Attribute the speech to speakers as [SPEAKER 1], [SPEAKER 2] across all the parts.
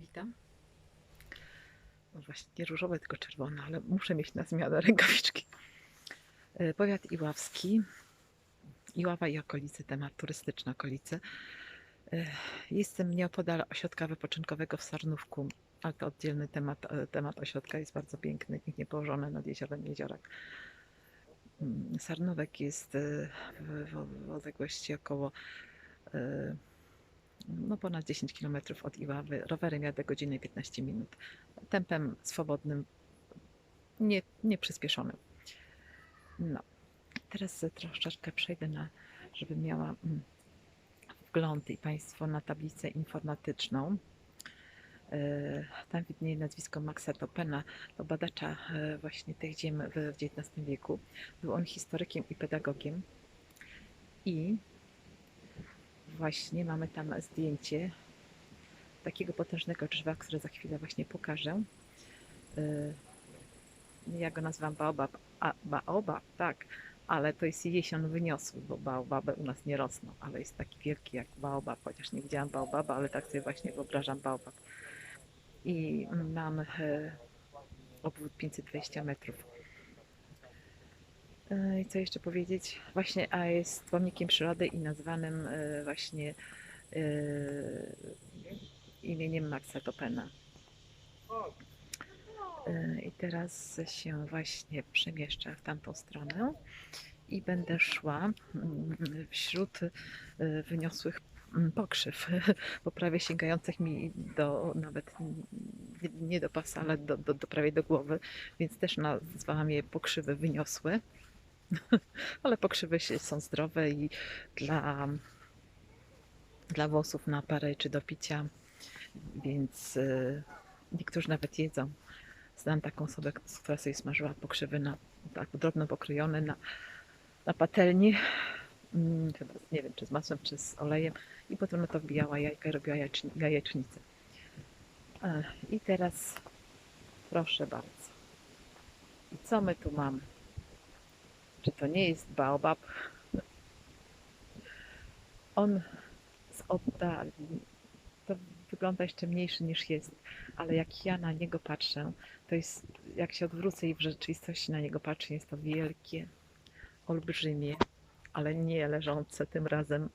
[SPEAKER 1] Witam. No właśnie, nie różowe, tylko czerwone, ale muszę mieć na zmianę rękawiczki. E, Powiat Iławski. Iława i okolice, temat turystyczny okolice. E, Jestem nieopodal ośrodka wypoczynkowego w Sarnówku, ale to oddzielny temat. e, Temat ośrodka jest bardzo piękny, pięknie położony nad jeziorem Jeziorak. Mm, Sarnówek jest w, w, w odległości około no ponad 10 km od Iławy. Rowerem jadę godzinę i 15 minut. Tempem swobodnym, nie, nie przyspieszonym. No, teraz troszeczkę przejdę na, żeby miała mm, wgląd i Państwo na tablicę informatyczną. E, Tam widnieje nazwisko Maxa Topena, to badacza e, właśnie tych ziem w XIX wieku. Był on historykiem i pedagogiem. I właśnie mamy tam zdjęcie takiego potężnego drzewa, które za chwilę właśnie pokażę. Y, Ja go nazywam baobab. A, baobab, tak, ale to jest jesion wyniosły, bo baobaby u nas nie rosną, ale jest taki wielki jak baobab, chociaż nie widziałam baobaba, ale tak sobie właśnie wyobrażam baobab. I mam e, obwód 520 metrów. E, I co jeszcze powiedzieć? Właśnie, a jest pomnikiem przyrody i nazwanym e, właśnie e, imieniem Maxa Topena. I teraz się właśnie przemieszczę w tamtą stronę i będę szła mm, wśród wyniosłych mm, pokrzyw, bo prawie sięgających mi do nawet nie do pasa, ale do, do, do prawie do głowy, więc też nazwałam je pokrzywy wyniosłe. ale pokrzywy się- są zdrowe i dla, dla włosów na parę czy do picia, więc e, niektórzy nawet jedzą. Znam taką osobę, która sobie smażyła pokrzywy na, tak drobno pokrojone na, na patelni, mm, chyba, nie wiem, czy z masłem, czy z olejem i potem na to wbijała jajka i robiła jajeczni, jajecznicę. E, I teraz proszę bardzo. I co my tu mamy? Czy to nie jest baobab? On z oddali to wygląda jeszcze mniejszy niż jest, ale jak ja na niego patrzę, to jest, jak się odwrócę i w rzeczywistości na niego patrzę, jest to wielkie, olbrzymie, ale nie leżące, tym razem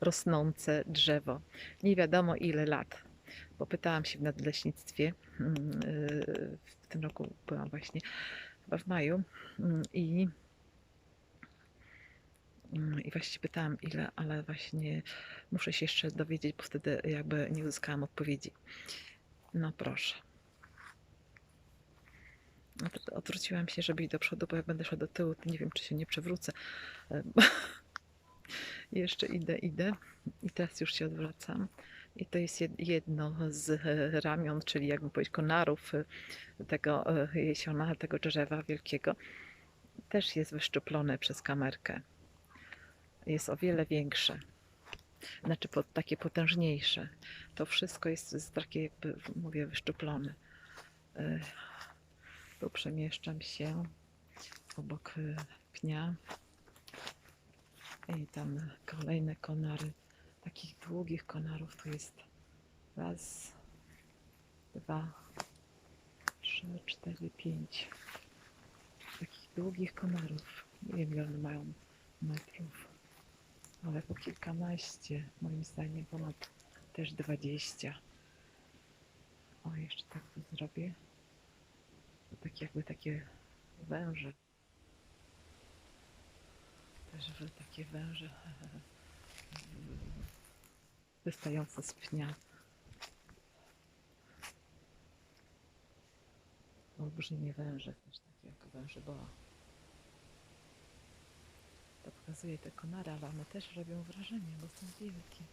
[SPEAKER 1] rosnące drzewo. Nie wiadomo ile lat, bo pytałam się w nadleśnictwie, mm, yy, w tym roku byłam właśnie, chyba w maju mm, i I właśnie pytałam ile, ale właśnie muszę się jeszcze dowiedzieć, bo wtedy jakby nie uzyskałam odpowiedzi. No proszę. Od- Odwróciłam się, żeby iść do przodu, bo jak będę szła do tyłu, to nie wiem, czy się nie przewrócę. Jeszcze idę, idę i teraz już się odwracam. I to jest jed- jedno z ramion, czyli jakby powiedzieć konarów tego jesiona, tego drzewa wielkiego. Też jest wyszczuplone przez kamerkę jest o wiele większe. Znaczy takie potężniejsze. To wszystko jest, jest takie jakby, mówię, wyszczuplone. Y, Tu przemieszczam się obok y, pnia. I tam kolejne konary. Takich długich konarów tu jest raz, dwa, trzy, cztery, pięć. Takich długich konarów. Nie wiem, ile one mają metrów ale po kilkanaście, moim zdaniem ponad też dwadzieścia. O, jeszcze tak to zrobię. Tak jakby takie węże. Też takie węże wystające z pnia. Olbrzymie węże, też takie jak węże boa. Pokazuje te konary, ale one też robią wrażenie, bo są wielkie.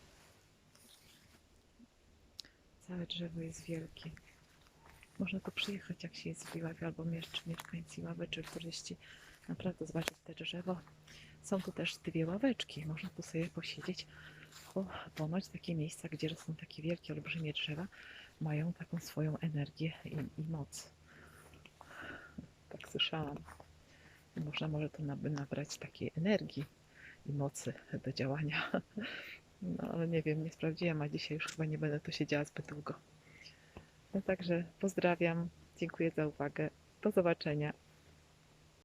[SPEAKER 1] Całe drzewo jest wielkie. Można tu przyjechać, jak się jest w Iławie, albo miesz- mieszkańcy Iławy, czy turyści. Naprawdę zobaczyć te drzewo. Są tu też dwie ławeczki. Można tu sobie posiedzieć, bo ponoć takie miejsca, gdzie rosną takie wielkie, olbrzymie drzewa, mają taką swoją energię i, i moc. Tak słyszałam. Można może naby nabrać takiej energii i mocy do działania. No ale nie wiem, nie sprawdziłam, a dzisiaj już chyba nie będę tu siedziała zbyt długo. Także pozdrawiam, dziękuję za uwagę. Do zobaczenia.